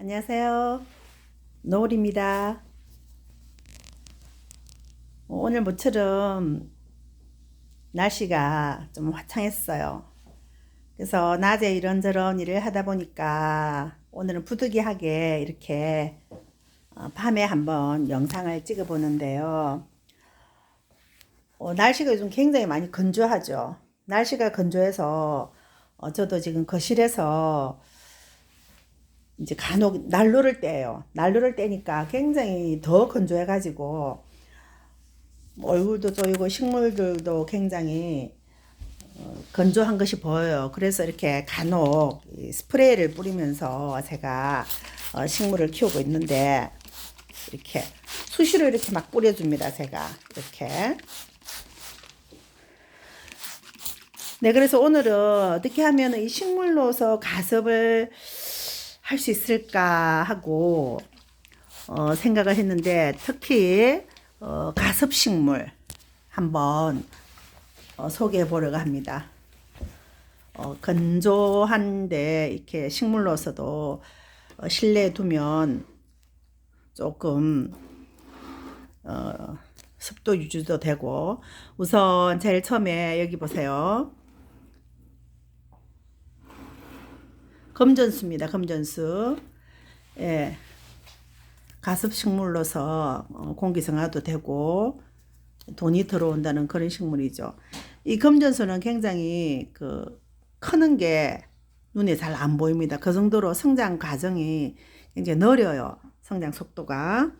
안녕하세요. 노을입니다. 오늘 모처럼 날씨가 좀 화창했어요. 그래서 낮에 이런저런 일을 하다 보니까 오늘은 부득이하게 이렇게 어, 밤에 한번 영상을 찍어 보는데요. 어, 날씨가 요즘 굉장히 많이 건조하죠. 날씨가 건조해서 어, 저도 지금 거실에서 이제 간혹 난로를 떼요. 난로를 떼니까 굉장히 더 건조해가지고 뭐 얼굴도 쪼이고 식물들도 굉장히 어, 건조한 것이 보여요. 그래서 이렇게 간혹 이 스프레이를 뿌리면서 제가 어, 식물을 키우고 있는데 이렇게 수시로 이렇게 막 뿌려줍니다. 제가 이렇게. 네, 그래서 오늘은 어떻게 하면 이 식물로서 가습을 할 수 있을까 하고 어, 생각을 했는데 특히 어, 가습식물 한번 어, 소개해 보려고 합니다. 어, 건조한데 이렇게 식물로서도 어, 실내에 두면 조금 어, 습도 유지도 되고 우선 제일 처음에 여기 보세요. 검전수입니다. 검전수. 예. 가습 식물로서 어, 공기 정화도 되고 돈이 들어온다는 그런 식물이죠. 이 검전수는 굉장히 그 크는 게 눈에 잘 안 보입니다. 그 정도로 성장 과정이 굉장히 느려요. 성장 속도가.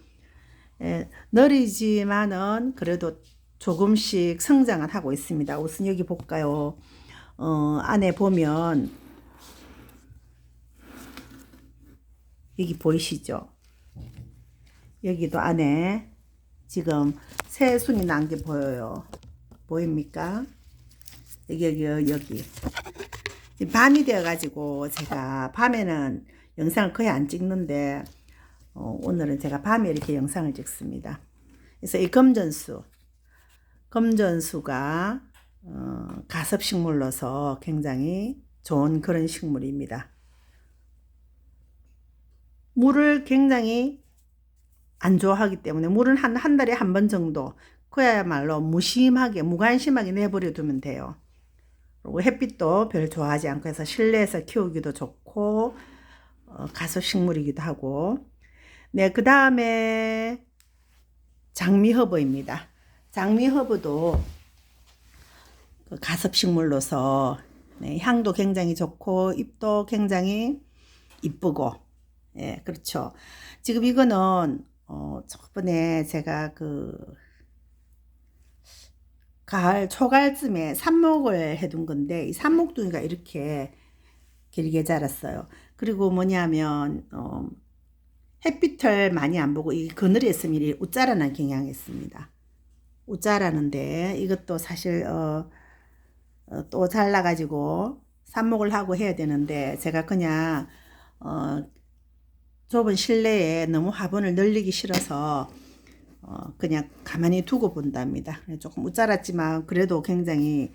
예, 느리지만은 그래도 조금씩 성장을 하고 있습니다. 우선 여기 볼까요? 어, 안에 보면 여기 보이시죠? 여기도 안에 지금 새 순이 난 게 보여요. 보입니까? 여기 여기 여기 밤이 되어가지고 제가 밤에는 영상을 거의 안 찍는데 어, 오늘은 제가 밤에 이렇게 영상을 찍습니다. 그래서 이 검전수 검전수가 어, 가습식물로서 굉장히 좋은 그런 식물입니다. 물을 굉장히 안 좋아하기 때문에 물은 한, 한 달에 한 번 정도 그야말로 무심하게 무관심하게 내버려 두면 돼요. 그리고 햇빛도 별 좋아하지 않고 해서 실내에서 키우기도 좋고 어, 가습식물이기도 하고 네, 그 다음에 장미 허브입니다. 장미 허브도 그 가습식물로서 네, 향도 굉장히 좋고 잎도 굉장히 이쁘고 예, 그렇죠. 지금 이거는 어, 저번에 제가 그 가을 초가을쯤에 삽목을 해둔 건데 이 삽목둥이가 이렇게 길게 자랐어요. 그리고 뭐냐면 어, 햇빛을 많이 안 보고 이 그늘에 있으면 이 웃자라는 경향이 있습니다. 웃자라는데 이것도 사실 어, 어, 또 잘라가지고 삽목을 하고 해야 되는데 제가 그냥 어, 좁은 실내에 너무 화분을 늘리기 싫어서 어, 그냥 가만히 두고 본답니다. 조금 웃자랐지만 그래도 굉장히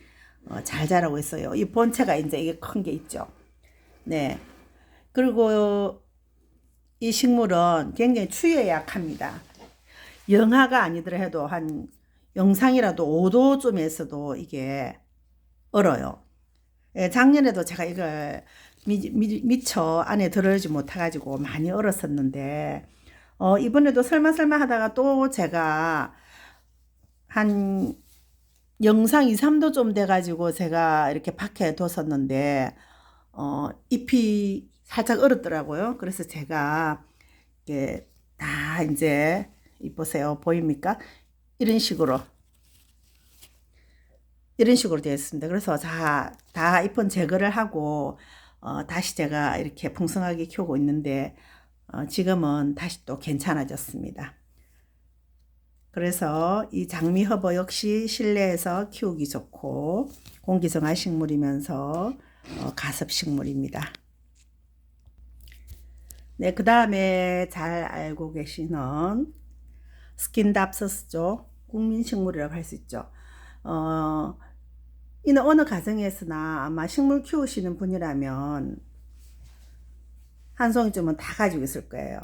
어, 잘 자라고 있어요. 이 본체가 이제 이게 큰 게 있죠. 네. 그리고 이 식물은 굉장히 추위에 약합니다. 영하가 아니더라도 한 영상이라도 5도쯤에서도 이게 얼어요. 예, 작년에도 제가 이걸 미, 미, 미처 안에 들어오지 못해가지고 많이 얼었었는데, 어, 이번에도 설마설마 하다가 또 제가 한 영상 2, 3도 좀 돼가지고 제가 이렇게 밖에 뒀었는데, 어, 잎이 살짝 얼었더라고요. 그래서 제가 이게 다 이제, 이 보세요. 보입니까? 이런 식으로. 이런 식으로 되어 있습니다. 그래서 다, 다 잎은 제거를 하고, 어, 다시 제가 이렇게 풍성하게 키우고 있는데 어, 지금은 다시 또 괜찮아졌습니다. 그래서 이 장미허버 역시 실내에서 키우기 좋고 공기정화 식물이면서 어, 가습 식물입니다. 네, 그 다음에 잘 알고 계시는 스킨답서스죠. 국민식물이라고 할 수 있죠. 어, 이는 어느 가정에서나 아마 식물 키우시는 분이라면 한 송이쯤은 다 가지고 있을 거예요.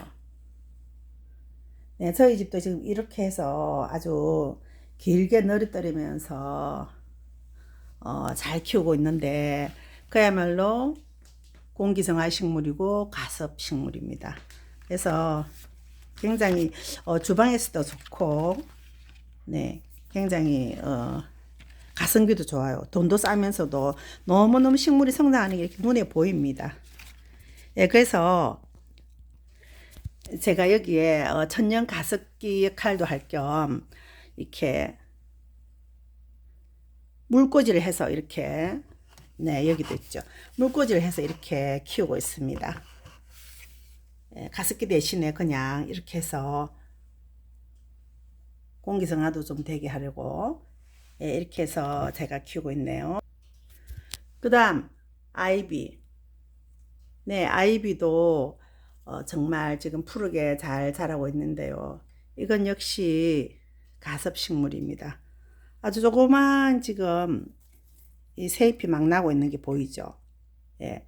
네, 저희 집도 지금 이렇게 해서 아주 길게 너릿거리면서 어, 잘 키우고 있는데 그야말로 공기성화 식물이고 가습 식물입니다. 그래서 굉장히 어, 주방에서도 좋고 네 굉장히 어, 가성비도 좋아요. 돈도 싸면서도 너무너무 식물이 성장하는 게 이렇게 눈에 보입니다. 예, 그래서 제가 여기에 어, 천연 가습기 역할도 할 겸 이렇게 물꽂이를 해서 이렇게 네 여기도 있죠. 물꽂이를 해서 이렇게 키우고 있습니다. 예, 가습기 대신에 그냥 이렇게 해서 공기성화도 좀 되게 하려고 예, 이렇게 해서 제가 키우고 있네요. 그 다음 아이비 네 아이비도 어, 정말 지금 푸르게 잘 자라고 있는데요. 이건 역시 가습식물입니다. 아주 조그만 지금 이 새잎이 막 나고 있는 게 보이죠. 예.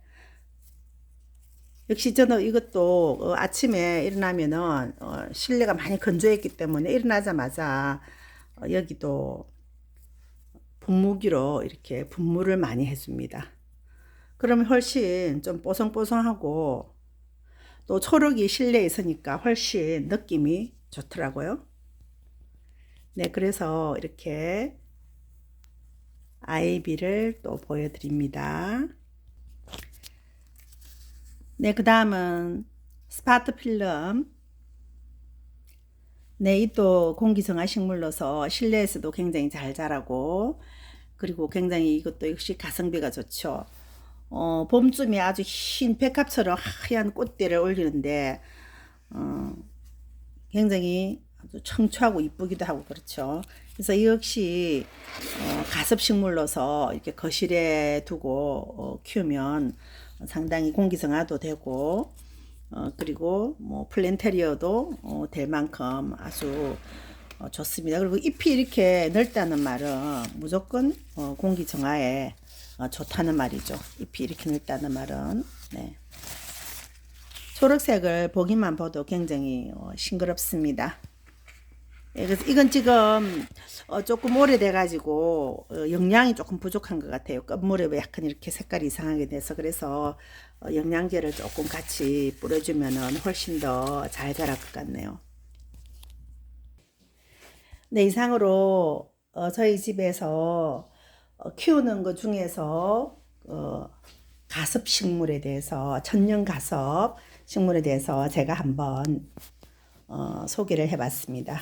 역시 저는 이것도 어, 아침에 일어나면은 어, 실내가 많이 건조했기 때문에 일어나자마자 어, 여기도 분무기로 이렇게 분무를 많이 해줍니다. 그러면 훨씬 좀 뽀송뽀송하고 또 초록이 실내에 있으니까 훨씬 느낌이 좋더라고요. 네, 그래서 이렇게 아이비를 또 보여드립니다. 네, 그 다음은 스파트 필름. 네, 이 또 공기성화 식물로서 실내에서도 굉장히 잘 자라고, 그리고 굉장히 이것도 역시 가성비가 좋죠. 어, 봄쯤에 아주 흰 백합처럼 하얀 꽃대를 올리는데, 어, 굉장히 아주 청초하고 이쁘기도 하고 그렇죠. 그래서 이 역시 어, 가습식물로서 이렇게 거실에 두고 어, 키우면 상당히 공기성화도 되고 어, 그리고 뭐 플랜테리어도 어, 될 만큼 아주 어, 좋습니다. 그리고 잎이 이렇게 넓다는 말은 무조건 어, 공기 정화에 어, 좋다는 말이죠. 잎이 이렇게 넓다는 말은 네. 초록색을 보기만 봐도 굉장히 어, 싱그럽습니다. 예, 그래서 이건 지금 어, 조금 오래돼 가지고 어, 영양이 조금 부족한 것 같아요. 끝물에 약간 이렇게 색깔이 이상하게 돼서 그래서 어, 영양제를 조금 같이 뿌려주면은 훨씬 더 잘 자랄 것 같네요. 네, 이상으로 어, 저희 집에서 어, 키우는 것 중에서 어, 가습 식물에 대해서 천연 가습 식물에 대해서 제가 한번 어, 소개를 해봤습니다.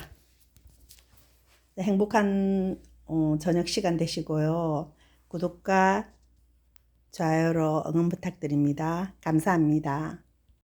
네, 행복한 어, 저녁 시간 되시고요. 구독과 좋아요로 응원 부탁드립니다. 감사합니다.